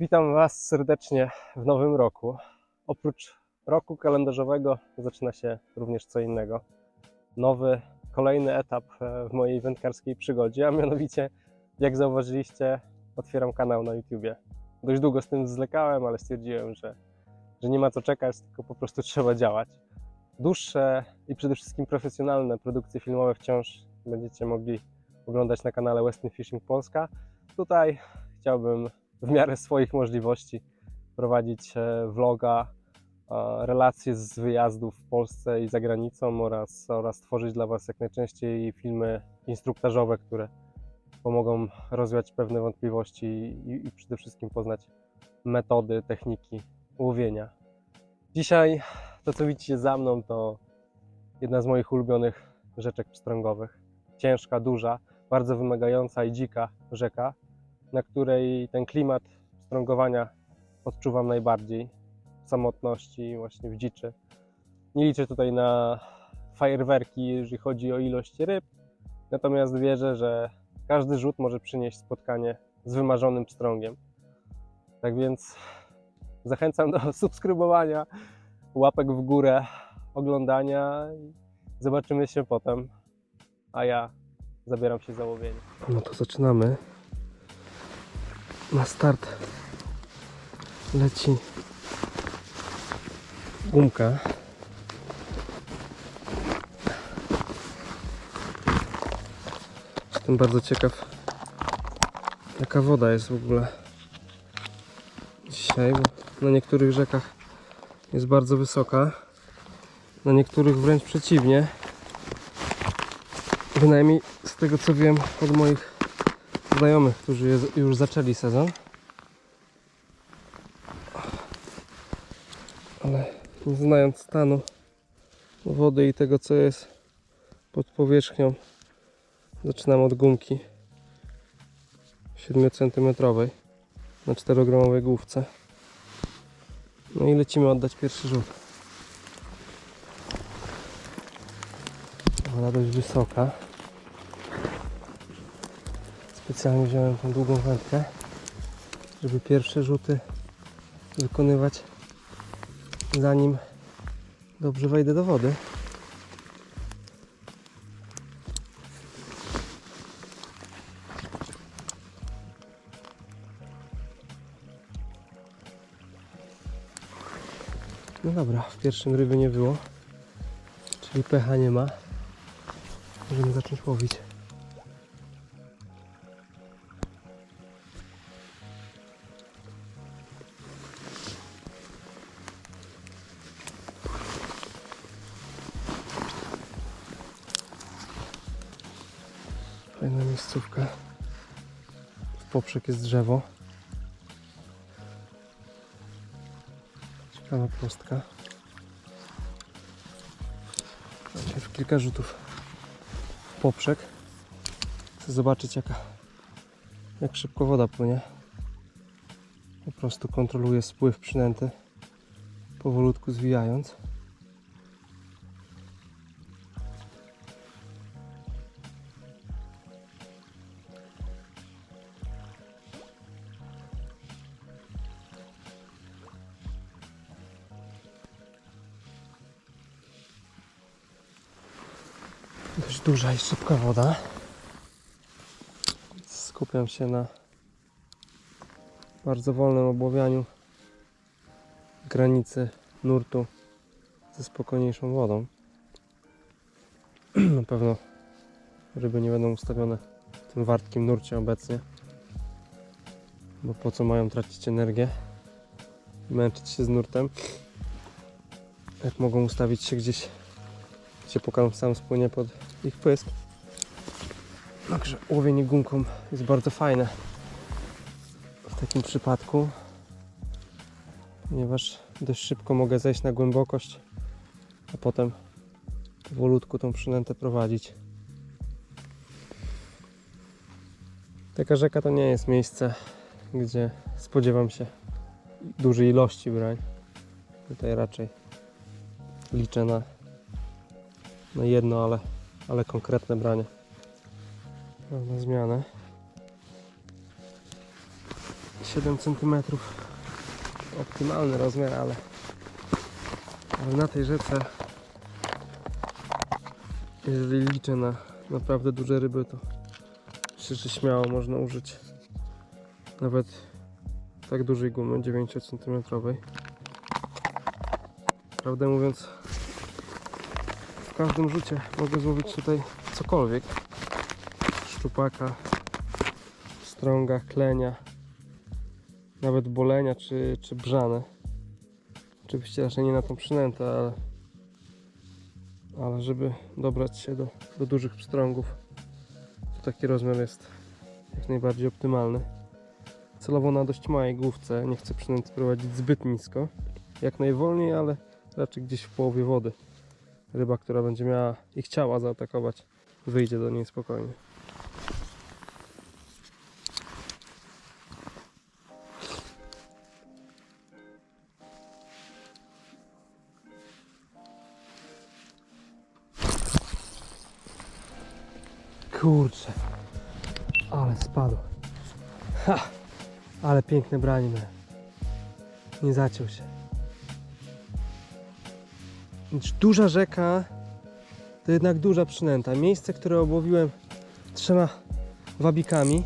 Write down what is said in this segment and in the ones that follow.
Witam Was serdecznie w nowym roku. Oprócz roku kalendarzowego zaczyna się również co innego. Nowy, kolejny etap e, w mojej wędkarskiej przygodzie, a mianowicie, jak zauważyliście, otwieram kanał na YouTubie. Dość długo z tym zwlekałem, ale stwierdziłem, że, że nie ma co czekać, tylko po prostu trzeba działać. Dłuższe i przede wszystkim profesjonalne produkcje filmowe wciąż będziecie mogli oglądać na kanale Western Fishing Polska. Tutaj chciałbym w miarę swoich możliwości prowadzić e, vloga, e, relacje z wyjazdów w Polsce i za granicą oraz, oraz tworzyć dla Was jak najczęściej filmy instruktażowe, które pomogą rozwiać pewne wątpliwości i, i przede wszystkim poznać metody, techniki łowienia. Dzisiaj to, co widzicie za mną, to jedna z moich ulubionych rzeczek pstrągowych. Ciężka, duża, bardzo wymagająca i dzika rzeka, na której ten klimat strągowania odczuwam najbardziej w samotności, właśnie w dziczy. Nie liczę tutaj na fajerwerki, jeżeli chodzi o ilość ryb, natomiast wierzę, że każdy rzut może przynieść spotkanie z wymarzonym pstrągiem. Tak więc zachęcam do subskrybowania, łapek w górę, oglądania i zobaczymy się potem, a ja zabieram się za łowienie. No to zaczynamy. Na start leci gumka. Jestem bardzo ciekaw, jaka woda jest w ogóle dzisiaj, bo na niektórych rzekach jest bardzo wysoka, na niektórych wręcz przeciwnie. Bynajmniej z tego co wiem od moich znajomych, którzy już zaczęli sezon. Ale nie znając stanu wody i tego, co jest pod powierzchnią, zaczynam od gumki 7 cm na 4-gramowej główce. No i lecimy oddać pierwszy rzut. Woda dość wysoka. Specjalnie wziąłem tą długą wędkę, żeby pierwsze rzuty wykonywać zanim dobrze wejdę do wody. No dobra, w pierwszym ryby nie było, czyli pecha nie ma. Możemy zacząć łowić. Poprzek jest drzewo. Ciekawa prostka. Najpierw kilka rzutów poprzek. Chcę zobaczyć jaka, jak szybko woda płynie. Po prostu kontroluję spływ przynęty. Powolutku zwijając. Duża i szybka woda. Skupiam się na bardzo wolnym obławianiu granicy nurtu ze spokojniejszą wodą. Na pewno ryby nie będą ustawione w tym wartkim nurcie obecnie. Bo po co mają tracić energię i męczyć się z nurtem, jak mogą ustawić się gdzieś pokarm sam spłynie pod ich pysk. Także łowienie gumką jest bardzo fajne w takim przypadku, ponieważ dość szybko mogę zejść na głębokość, a potem powolutku tą przynętę prowadzić. Taka rzeka to nie jest miejsce, gdzie spodziewam się dużej ilości brań. Tutaj raczej liczę na na jedno, ale, ale konkretne branie. Na zmianę. 7 cm. Optymalny rozmiar, ale, ale na tej rzece, jeżeli liczę na naprawdę duże ryby, to myślę, że śmiało można użyć nawet tak dużej gumy 9 cm. Prawdę mówiąc, każdym rzucie mogę złowić tutaj cokolwiek. Szczupaka, strąga, klenia, nawet bolenia czy, czy brzane. Oczywiście raczej nie na tą przynętę, ale, ale żeby dobrać się do, do dużych pstrągów, to taki rozmiar jest jak najbardziej optymalny. Celowo na dość małej główce, nie chcę przynęty prowadzić zbyt nisko, jak najwolniej, ale raczej gdzieś w połowie wody. Ryba, która będzie miała i chciała zaatakować, wyjdzie do niej spokojnie. Kurczę, ale spadł. Ha! Ale piękne branie. Nie zaciął się. Duża rzeka to jednak duża przynęta. Miejsce, które obłowiłem trzema wabikami.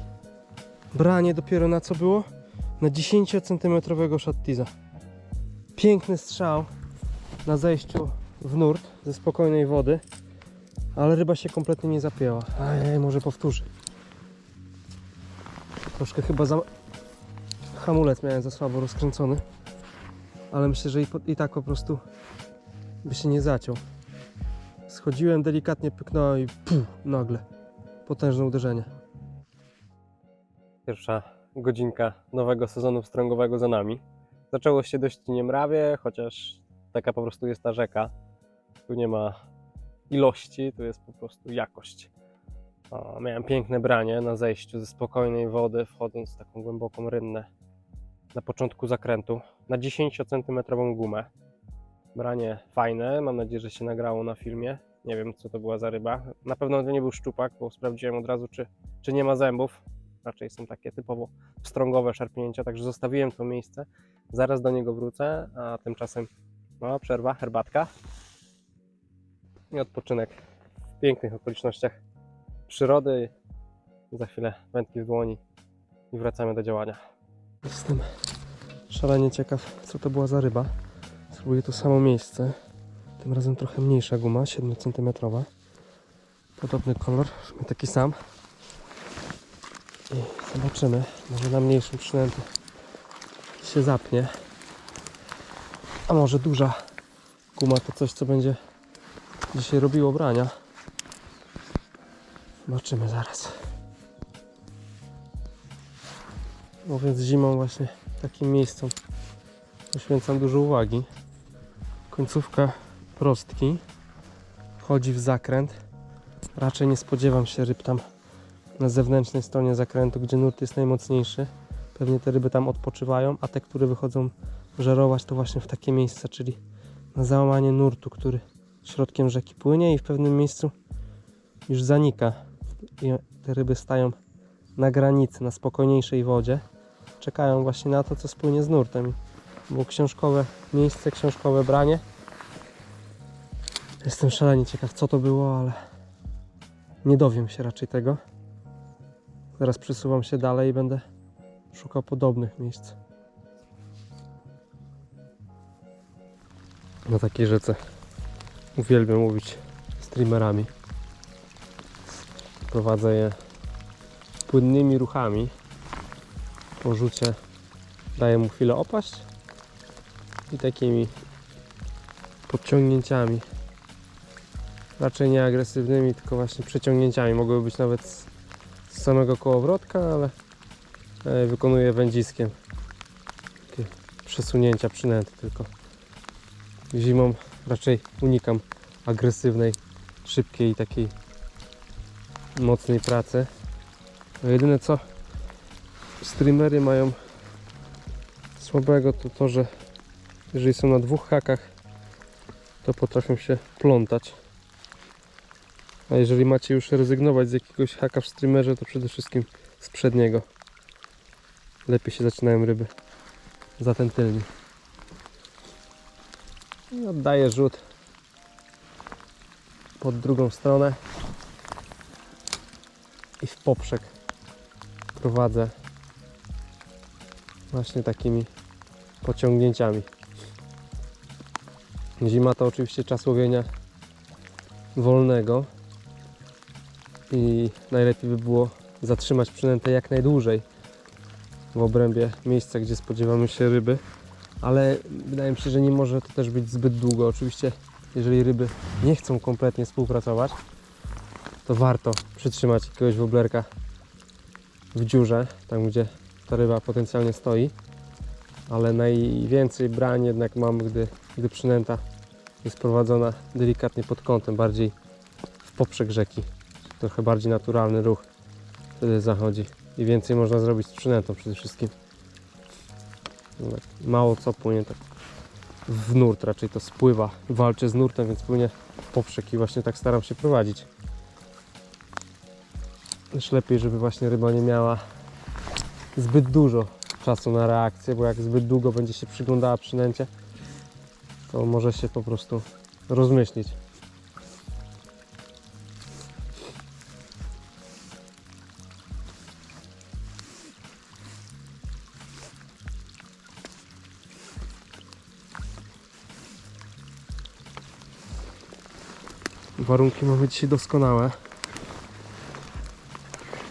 Branie dopiero na co było? Na 10 cm szattiza. Piękny strzał na zejściu w nurt ze spokojnej wody. Ale ryba się kompletnie nie zapięła. Ajaj, może powtórzy. Troszkę chyba za... Hamulec miałem za słabo rozkręcony. Ale myślę, że i, po, i tak po prostu by się nie zaciął. Schodziłem, delikatnie pyknąłem i puf, nagle. Potężne uderzenie. Pierwsza godzinka nowego sezonu wstrągowego za nami. Zaczęło się dość niemrawie, chociaż taka po prostu jest ta rzeka. Tu nie ma ilości, tu jest po prostu jakość. O, miałem piękne branie na zejściu ze spokojnej wody, wchodząc w taką głęboką rynnę na początku zakrętu na 10 cm gumę. Branie fajne, mam nadzieję, że się nagrało na filmie. Nie wiem, co to była za ryba. Na pewno to nie był szczupak, bo sprawdziłem od razu, czy, czy nie ma zębów. Raczej są takie typowo strągowe szarpnięcia, także zostawiłem to miejsce. Zaraz do niego wrócę, a tymczasem mała przerwa, herbatka i odpoczynek w pięknych okolicznościach przyrody. Za chwilę wędki w dłoni i wracamy do działania. Jestem szalenie ciekaw, co to była za ryba. Spróbuję to samo miejsce. Tym razem trochę mniejsza guma, 7 cm. Podobny kolor, taki sam. I zobaczymy, może na mniejszym przynęty się zapnie. A może duża guma to coś, co będzie dzisiaj robiło brania. Zobaczymy zaraz. No więc zimą właśnie takim miejscom poświęcam dużo uwagi. Końcówka prostki wchodzi w zakręt. Raczej nie spodziewam się ryb tam na zewnętrznej stronie zakrętu, gdzie nurt jest najmocniejszy. Pewnie te ryby tam odpoczywają, a te, które wychodzą żerować, to właśnie w takie miejsca, czyli na załamanie nurtu, który środkiem rzeki płynie i w pewnym miejscu już zanika. I te ryby stają na granicy, na spokojniejszej wodzie. Czekają właśnie na to, co spłynie z nurtem. Było książkowe miejsce, książkowe branie. Jestem szalenie ciekaw, co to było, ale nie dowiem się raczej tego. Zaraz przesuwam się dalej i będę szukał podobnych miejsc. Na takiej rzece uwielbiam mówić streamerami. Prowadzę je płynnymi ruchami. Po rzucie daję mu chwilę opaść i takimi podciągnięciami. Raczej nie agresywnymi, tylko właśnie przeciągnięciami. Mogłyby być nawet z, samego kołowrotka, ale e, wykonuję wędziskiem. Takie przesunięcia przynęty tylko. Zimą raczej unikam agresywnej, szybkiej takiej mocnej pracy. No jedyne co streamery mają słabego to to, że jeżeli są na dwóch hakach to potrafią się plątać. A jeżeli macie już rezygnować z jakiegoś haka w streamerze, to przede wszystkim z przedniego. lepiej się zaczynają ryby za ten tylny. I oddaję rzut pod drugą stronę i w poprzek prowadzę właśnie takimi pociągnięciami. Zima to oczywiście czas łowienia wolnego i najlepiej by było zatrzymać przynętę jak najdłużej w obrębie miejsca, gdzie spodziewamy się ryby, ale wydaje mi się, że nie może to też być zbyt długo. Oczywiście, jeżeli ryby nie chcą kompletnie współpracować, to warto przytrzymać jakiegoś woblerka w dziurze, tam gdzie ta ryba potencjalnie stoi, ale najwięcej brań jednak mam, gdy, gdy przynęta jest prowadzona delikatnie pod kątem, bardziej w poprzek rzeki. Trochę bardziej naturalny ruch wtedy zachodzi i więcej można zrobić z przynętą przede wszystkim. No tak Mało co płynie tak w nurt, raczej to spływa, walczy z nurtem, więc płynie w poprzek i właśnie tak staram się prowadzić. Też lepiej, żeby właśnie ryba nie miała zbyt dużo czasu na reakcję, bo jak zbyt długo będzie się przyglądała przynęcie, to może się po prostu rozmyślić. Warunki mamy dzisiaj doskonałe.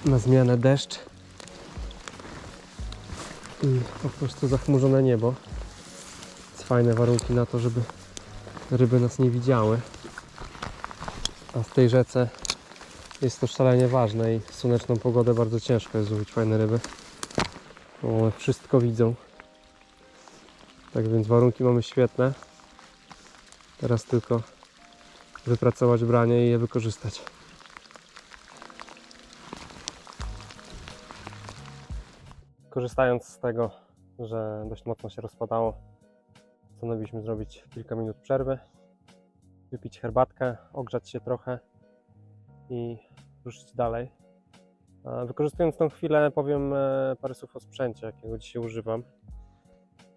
Na zmianę deszcz i po prostu zachmurzone niebo. Fajne warunki na to, żeby ryby nas nie widziały. A w tej rzece jest to szalenie ważne i w słoneczną pogodę bardzo ciężko jest złowić fajne ryby. One wszystko widzą. Tak więc warunki mamy świetne. Teraz tylko wypracować branie i je wykorzystać. Korzystając z tego, że dość mocno się rozpadało, postanowiliśmy zrobić kilka minut przerwy, wypić herbatkę, ogrzać się trochę i ruszyć dalej. Wykorzystując tą chwilę, powiem e, parę słów o sprzęcie, jakiego dzisiaj używam.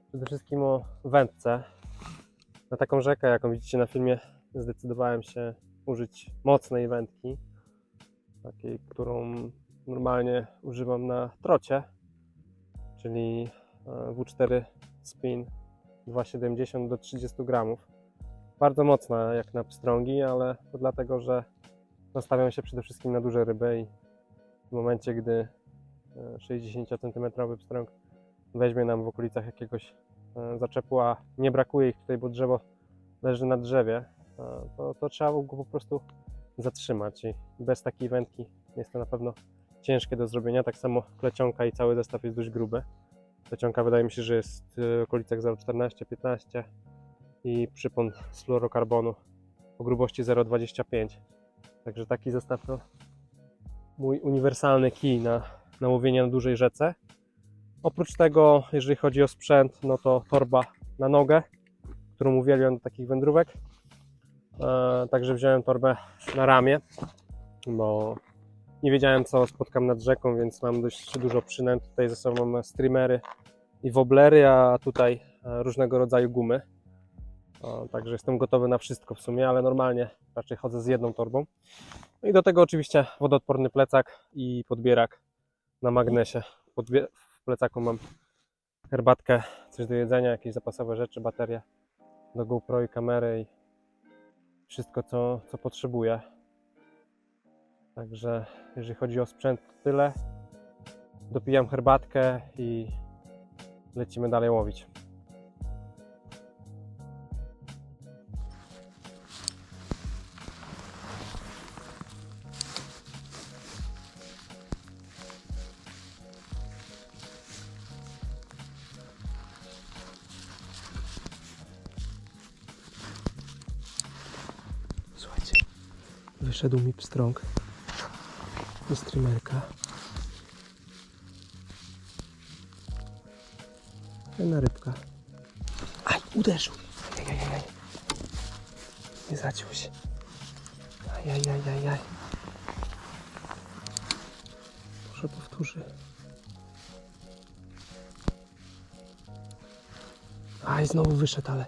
Przede wszystkim o wędce. Na taką rzekę, jaką widzicie na filmie, zdecydowałem się użyć mocnej wędki, takiej, którą normalnie używam na trocie, czyli e, W4 Spin 2,70 do 30 gramów. Bardzo mocna jak na pstrągi, ale to dlatego, że nastawiam się przede wszystkim na duże ryby i w momencie, gdy e, 60 cm pstrąg weźmie nam w okolicach jakiegoś e, zaczepu, a nie brakuje ich tutaj, bo drzewo leży na drzewie, e, to, to trzeba go po prostu zatrzymać i bez takiej wędki jest to na pewno ciężkie do zrobienia. Tak samo plecionka i cały zestaw jest dość gruby. Plecionka wydaje mi się, że jest e, w okolicach 0,14-15 i przypon z fluorokarbonu o grubości 0,25. Także taki zestaw to mój uniwersalny kij na, na łowienie na dużej rzece. Oprócz tego, jeżeli chodzi o sprzęt, no to torba na nogę, którą uwielbiam do takich wędrówek. E, także wziąłem torbę na ramię, bo nie wiedziałem co spotkam nad rzeką, więc mam dość dużo przynęt. Tutaj ze sobą mam streamery i woblery, a tutaj e, różnego rodzaju gumy. E, Także jestem gotowy na wszystko w sumie, ale normalnie raczej chodzę z jedną torbą. No i do tego oczywiście wodoodporny plecak i podbierak na magnesie. Podbie- w plecaku mam herbatkę, coś do jedzenia, jakieś zapasowe rzeczy, baterie do GoPro i kamery i wszystko co, co potrzebuję. Także jeżeli chodzi o sprzęt, to tyle. Dopijam herbatkę i lecimy dalej łowić. Słuchajcie, wyszedł mi pstrąg do streamerka. Jedna rybka. Aj, uderzył. Ajajajaj. Nie zaciął się. Ajajajajaj. Może powtórzy. A i znowu wyszedł, ale,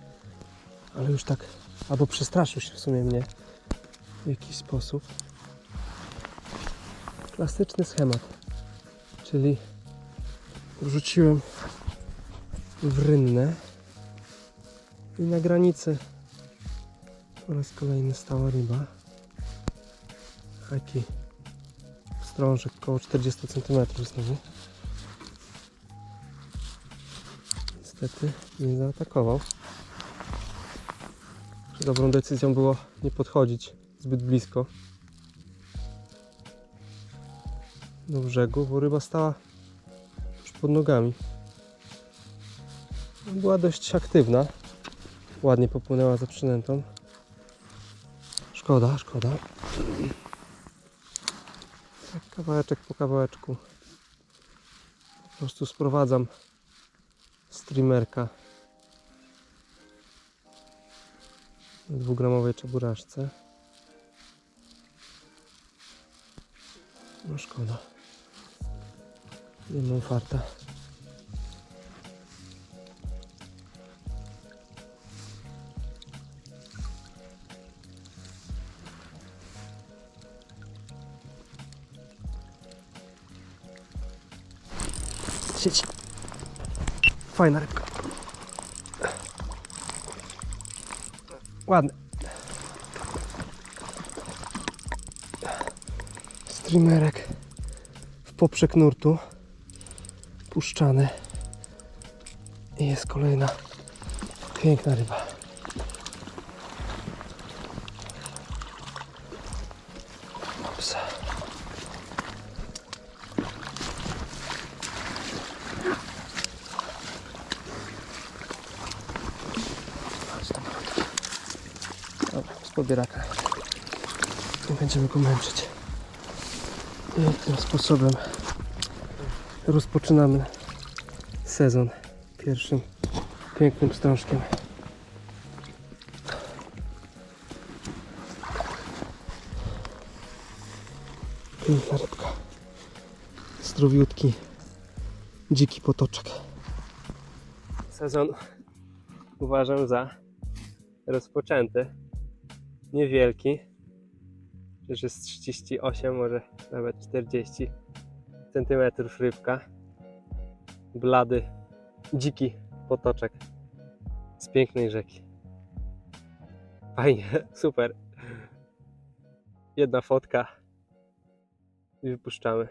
ale już tak, albo przestraszył się w sumie mnie w jakiś sposób. Klasyczny schemat, czyli wrzuciłem w rynnę i na granicy po raz kolejny stała ryba. Taki strążek około 40 cm znowu. Niestety nie zaatakował. Dobrą decyzją było nie podchodzić zbyt blisko do brzegu, bo ryba stała już pod nogami. Była dość aktywna. Ładnie popłynęła za przynętą. Szkoda, szkoda. Tak kawałeczek po kawałeczku. Po prostu sprowadzam streamerka na dwugramowej czeburaczce. No szkoda. Mam farta. Sieć. Fajna. Streamerek w poprzek nurtu. Puszczany. I jest kolejna piękna ryba. Z pobieraka. Nie będziemy go męczyć. I tym sposobem rozpoczynamy sezon pierwszym pięknym strążkiem. Piękna rybka. Zdrowiutki, dziki potoczek. Sezon uważam za rozpoczęty. Niewielki. Już jest 38, może nawet 40 centymetrów rybka. Blady, dziki potoczek z pięknej rzeki. Fajnie, super. Jedna fotka i wypuszczamy.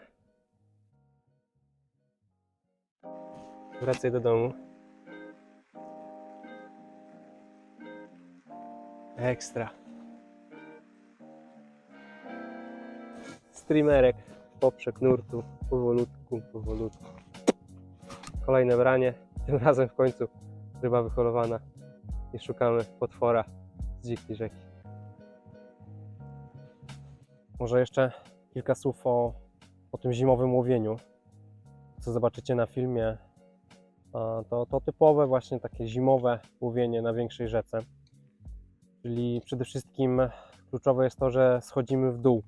Wracaj do domu. Ekstra. Streamerek, poprzek nurtu, powolutku, powolutku. Kolejne branie, tym razem w końcu ryba wyholowana i szukamy potwora z dzikiej rzeki. Może jeszcze kilka słów o, o tym zimowym łowieniu. Co zobaczycie na filmie, to, to typowe właśnie takie zimowe łowienie na większej rzece. Czyli przede wszystkim kluczowe jest to, że schodzimy w dół.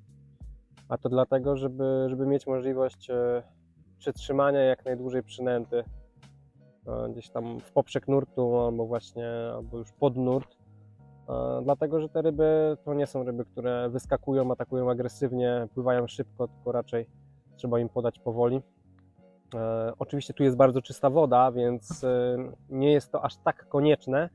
A to dlatego, żeby, żeby mieć możliwość e, przytrzymania jak najdłużej przynęty e, gdzieś tam w poprzek nurtu albo właśnie, albo już pod nurt. E, Dlatego, że te ryby to nie są ryby, które wyskakują, atakują agresywnie, pływają szybko, tylko raczej trzeba im podać powoli. Oczywiście tu jest bardzo czysta woda, więc nie jest to aż tak konieczne,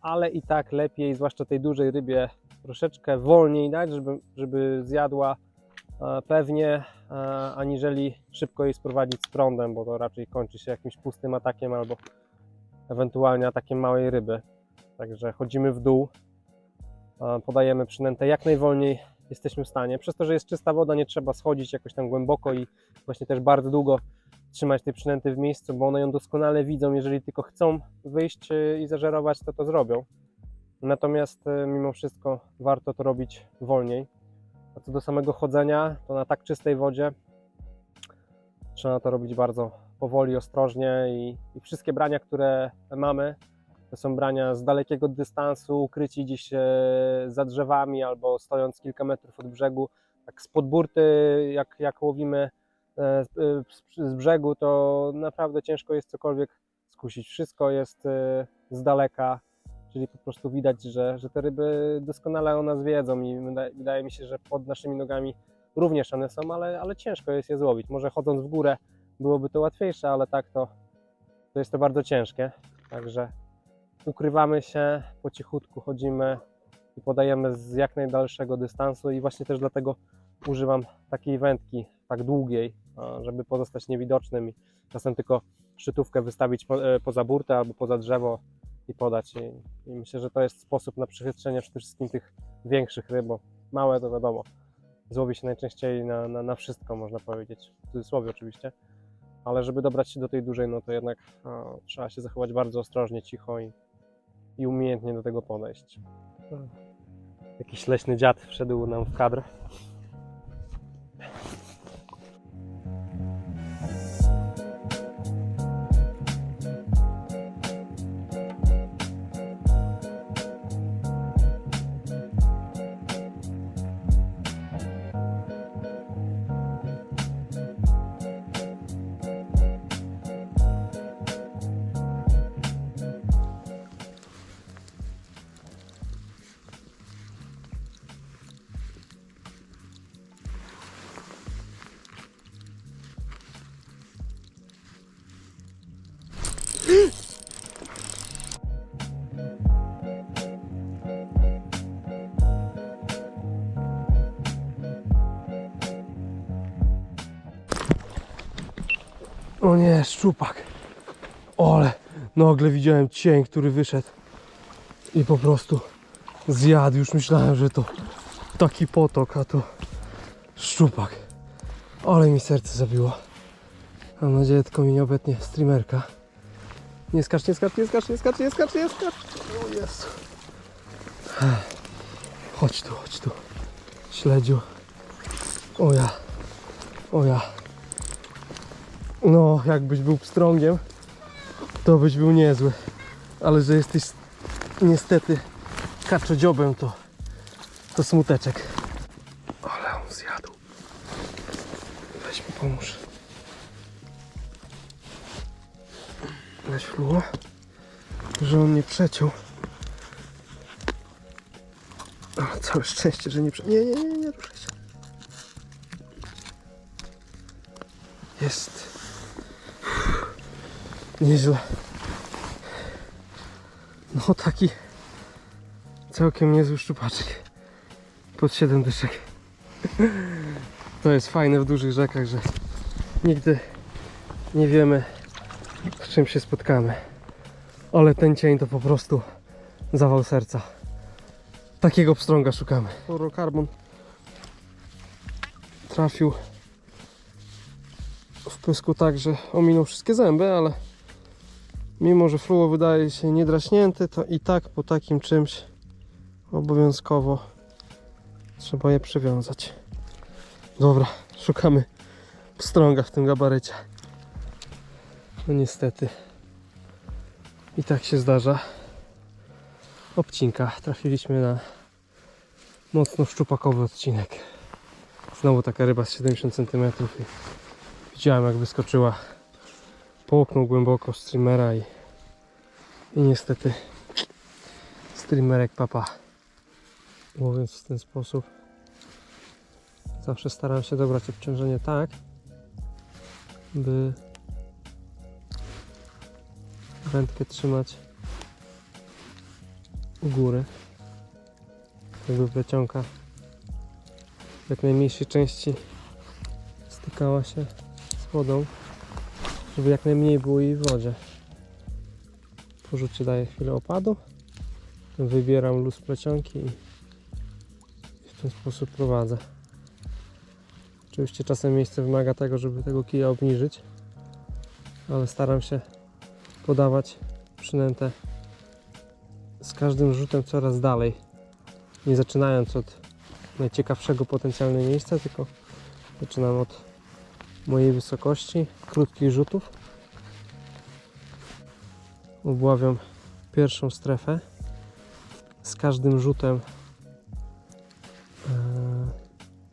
ale i tak lepiej, zwłaszcza tej dużej rybie, troszeczkę wolniej dać, żeby, żeby zjadła e, pewnie, e, aniżeli szybko jej sprowadzić z prądem, bo to raczej kończy się jakimś pustym atakiem albo ewentualnie atakiem małej ryby. Także chodzimy w dół, e, podajemy przynętę jak najwolniej jesteśmy w stanie. Przez to, że jest czysta woda, nie trzeba schodzić jakoś tam głęboko i właśnie też bardzo długo trzymać tej przynęty w miejscu, bo one ją doskonale widzą. Jeżeli tylko chcą wyjść i zażerować, to to zrobią. Natomiast y, mimo wszystko warto to robić wolniej. A co do samego chodzenia, to na tak czystej wodzie trzeba to robić bardzo powoli, ostrożnie i, i wszystkie brania, które mamy, to są brania z dalekiego dystansu, ukryci gdzieś e, za drzewami albo stojąc kilka metrów od brzegu. Tak spod burty, jak, jak łowimy e, z, z- brzegu, to naprawdę ciężko jest cokolwiek skusić. Wszystko jest z daleka, czyli po prostu widać, że, że te ryby doskonale o nas wiedzą i wyda- wydaje mi się, że pod naszymi nogami również one są, ale, ale ciężko jest je złowić. Może chodząc w górę byłoby to łatwiejsze, ale tak to, to jest to bardzo ciężkie. Także ukrywamy się, po cichutku chodzimy i podajemy z jak najdalszego dystansu i właśnie też dlatego używam takiej wędki, tak długiej, a, żeby pozostać niewidocznym i czasem tylko szczytówkę wystawić e, poza burtę albo poza drzewo i podać. I, I myślę, że to jest sposób na przychytrzenie przede wszystkim tych większych ryb, bo małe to wiadomo, złowi się najczęściej na, na, na wszystko, można powiedzieć, w cudzysłowie oczywiście, ale żeby dobrać się do tej dużej, no to jednak trzeba się zachować bardzo ostrożnie, cicho i, i umiejętnie do tego podejść. Jakiś leśny dziad wszedł nam w kadr. O nie, szczupak. Ole, nagle widziałem cień, który wyszedł i po prostu zjadł. Już myślałem, że to taki potok, a to szczupak. Ale mi serce zabiło. Mam nadzieję, tylko mi nie obetnie streamerka. Nie skacz, nie skacz, nie skacz, nie skacz, nie skacz, nie skacz. O Jezu. Chodź tu, chodź tu. Śledziu. O ja. O ja. No, jakbyś był pstrągiem, to byś był niezły. Ale że jesteś niestety kaczodziobem, to, to smuteczek. Ale on zjadł. Weź mi pomóż. Weź fluo, że on nie przeciął. O, całe szczęście, że nie przeciął. Nie, nie, nie, Nieźle. No taki całkiem niezły szczupaczek. Pod 7 dyszek. To jest fajne w dużych rzekach, że nigdy nie wiemy z czym się spotkamy. Ale ten cień to po prostu zawał serca. Takiego pstrąga szukamy. Fluorokarbon trafił w pysku tak, że ominął wszystkie zęby, ale mimo, że fluo wydaje się niedraśnięty, to i tak po takim czymś obowiązkowo trzeba je przywiązać. Dobra, szukamy pstrąga w tym gabarycie. No niestety. I tak się zdarza. Obcinka. Trafiliśmy na mocno szczupakowy odcinek. Znowu taka ryba z 70 cm. Widziałem jak wyskoczyła. Połknął głęboko streamera i, i niestety streamerek papa. Mówiąc w ten sposób. Zawsze staram się dobrać obciążenie tak, by wędkę trzymać u góry, jakby plecionka w jak najmniejszej części stykała się z wodą, żeby jak najmniej było jej w wodzie. Po rzucie daję chwilę opadu, wybieram luz plecionki i w ten sposób prowadzę. Oczywiście czasem miejsce wymaga tego, żeby tego kija obniżyć, ale staram się podawać przynętę z każdym rzutem coraz dalej. Nie zaczynając od najciekawszego potencjalnie miejsca, tylko zaczynam od mojej wysokości, krótkich rzutów. Obławiam pierwszą strefę. Z każdym rzutem e,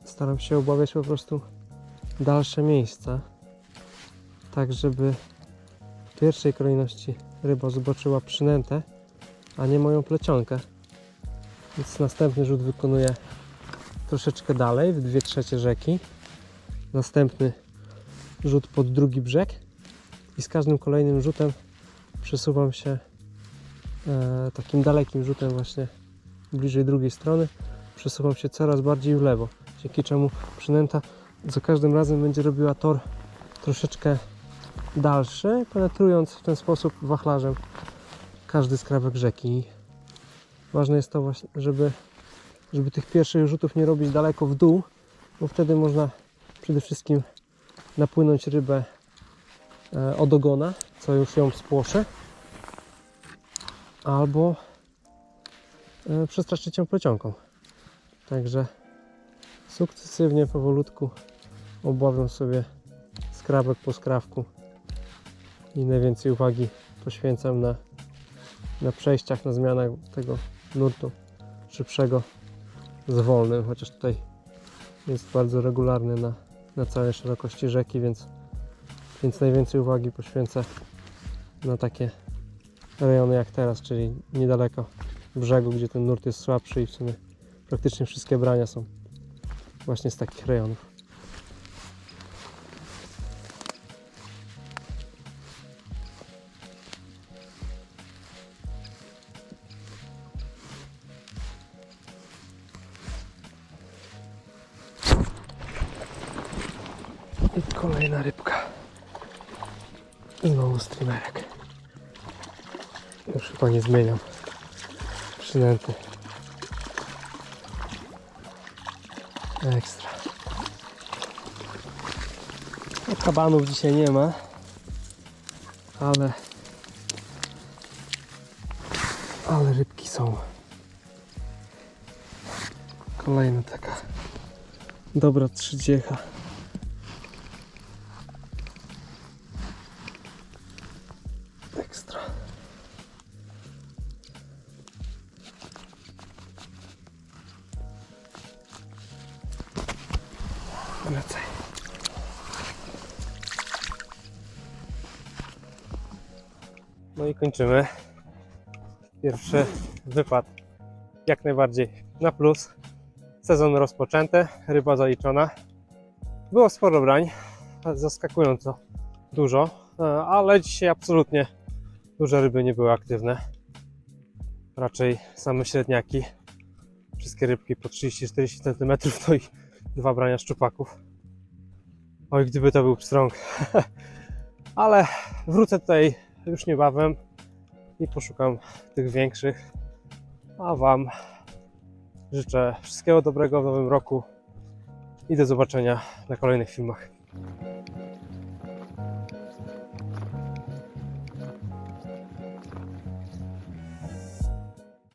staram się obławiać po prostu dalsze miejsca, tak żeby w pierwszej kolejności ryba zobaczyła przynętę, a nie moją plecionkę. Więc następny rzut wykonuję troszeczkę dalej, w dwie trzecie rzeki. Następny rzut pod drugi brzeg i z każdym kolejnym rzutem przesuwam się e, takim dalekim rzutem właśnie bliżej drugiej strony. Przesuwam się coraz bardziej w lewo, dzięki czemu przynęta za każdym razem będzie robiła tor troszeczkę dalszy, penetrując w ten sposób wachlarzem każdy skrawek rzeki. Ważne jest to właśnie, żeby, żeby tych pierwszych rzutów nie robić daleko w dół, bo wtedy można przede wszystkim napłynąć rybę e, od ogona, co już ją spłoszy, albo e, przestraszyć ją plecionką. Także sukcesywnie, powolutku obławiam sobie skrawek po skrawku i najwięcej uwagi poświęcam na, na przejściach, na zmianach tego nurtu szybszego z wolnym, chociaż tutaj jest bardzo regularny na, na całej szerokości rzeki, więc, więc najwięcej uwagi poświęcę na takie rejony jak teraz, czyli niedaleko brzegu, gdzie ten nurt jest słabszy i w sumie praktycznie wszystkie brania są właśnie z takich rejonów. I kolejna rybka. Znowu streamerek. Już chyba nie zmieniam przynęty. Ekstra. No, kabanów dzisiaj nie ma, ale ale rybki są. Kolejna taka dobra trzydziecha. No i kończymy. Pierwszy wypad jak najbardziej na plus. Sezon rozpoczęty, ryba zaliczona. Było sporo brań, zaskakująco dużo, e, ale dzisiaj absolutnie duże ryby nie były aktywne. Raczej same średniaki. Wszystkie rybki po 30-40 cm, no i dwa brania szczupaków. Oj, gdyby to był pstrąg. Ale wrócę tutaj już niebawem i poszukam tych większych. A Wam życzę wszystkiego dobrego w nowym roku i do zobaczenia na kolejnych filmach.